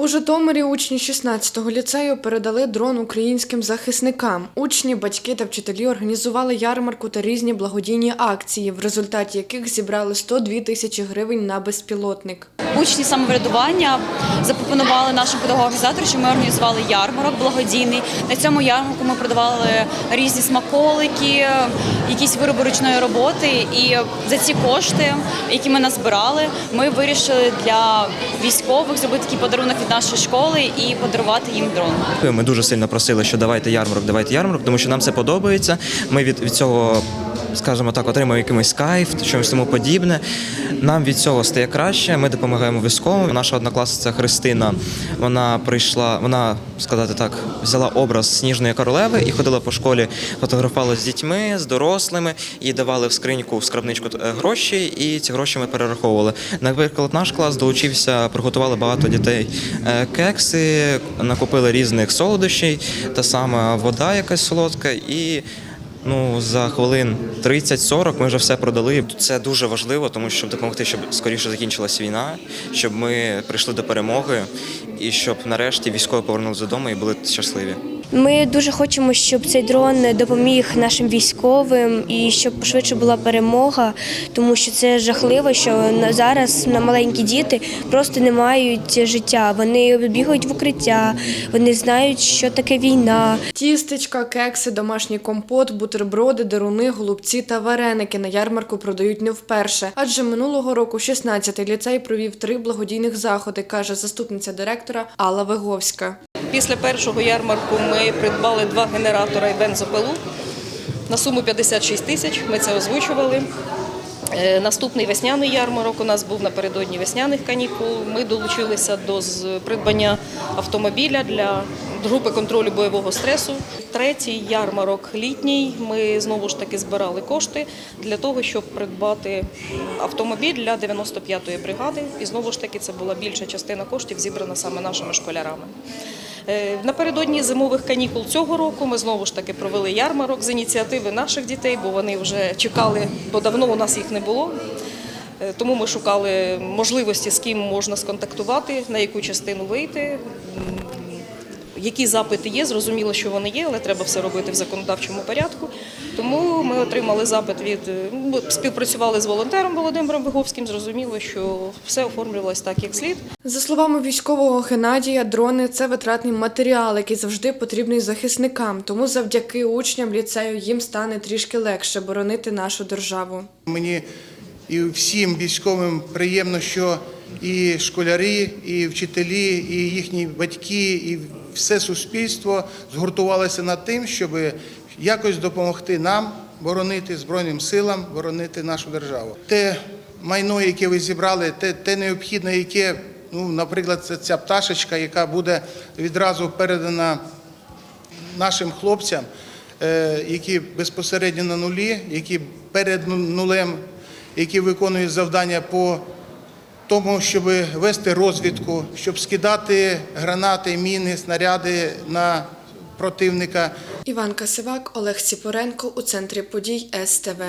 У Житомирі учні 16-го ліцею передали дрон українським захисникам. Учні, батьки та вчителі організували ярмарку та різні благодійні акції, в результаті яких зібрали 102 тисячі гривень на безпілотник. Учні самоврядування запропонували нашим педагогам-організаторам, що ми організували ярмарок благодійний. На цьому ярмарку ми продавали різні смаколики, якісь вироби ручної роботи. І за ці кошти, які ми назбирали, ми вирішили для військових зробити такий подарунок від нашої школи і подарувати їм дрон. Ми дуже сильно просили, що давайте ярмарок, давайте ярмарок, тому що нам це подобається. Ми від, від цього, скажімо так, отримуємо якийсь кайф, щось тому подібне. Нам від цього стає краще. Ми допомагаємо військовим. Наша однокласниця Христина, вона прийшла, вона сказати так, взяла образ сніжної королеви і ходила по школі, фотографувала з дітьми, з дорослими, їй давали в скриньку, в скарбничку е, гроші, і ці гроші ми перераховували. Наприклад, наш клас долучився, приготували багато дітей е, кекси, накупили різних солодощей, та сама вода якась солодка і. Ну, за хвилин 30-40 ми вже все продали. Це дуже важливо, тому щоб допомогти, щоб скоріше закінчилась війна, щоб ми прийшли до перемоги і щоб нарешті військові повернулися додому і були щасливі. Ми дуже хочемо, щоб цей дрон допоміг нашим військовим і щоб швидше була перемога, тому що це жахливо, що зараз на маленькі діти просто не мають життя. Вони бігають в укриття, вони знають, що таке війна. Тістечка, кекси, домашній компот, бутерброди, деруни, голубці та вареники на ярмарку продають не вперше. Адже минулого року 16-й ліцей провів три благодійних заходи, каже заступниця директора Алла Виговська. Після першого ярмарку ми придбали два генератора і бензопилу на суму 56 тисяч. Ми це озвучували. Е, Наступний весняний ярмарок у нас був напередодні весняних канікул. Ми долучилися до придбання автомобіля для групи контролю бойового стресу. Третій ярмарок літній. Ми знову ж таки збирали кошти для того, щоб придбати автомобіль для 95-ї бригади. І знову ж таки це була більша частина коштів, зібрана саме нашими школярами. Е, Напередодні зимових канікул цього року ми знову ж таки провели ярмарок з ініціативи наших дітей, бо вони вже чекали, бо давно у нас їх не було. Е, Тому ми шукали можливості, з ким можна сконтактувати, на яку частину вийти. Які запити є, зрозуміло, що вони є, але треба все робити в законодавчому порядку. Тому ми отримали запит від е, співпрацювали з волонтером Володимиром Виговським. Зрозуміло, що все оформлювалось так, як слід. За словами військового Геннадія, дрони це витратний матеріал, який завжди потрібний захисникам. Тому завдяки учням ліцею їм стане трішки легше боронити нашу державу. Мені і всім військовим приємно, що і школярі, і вчителі, і їхні батьки, і все суспільство згуртувалося над тим, щоб якось допомогти нам боронити Збройним силам, боронити нашу державу. Те майно, яке ви зібрали, те, те необхідне, яке, ну, наприклад, це ця пташечка, яка буде відразу передана нашим хлопцям, е, які безпосередньо на нулі, які перед ну- нулем, які виконують завдання по тому, щоб вести розвідку, щоб скидати гранати, міни, снаряди на противника. Іван Касивак, Олег Сіпоренко у центрі подій СТВ.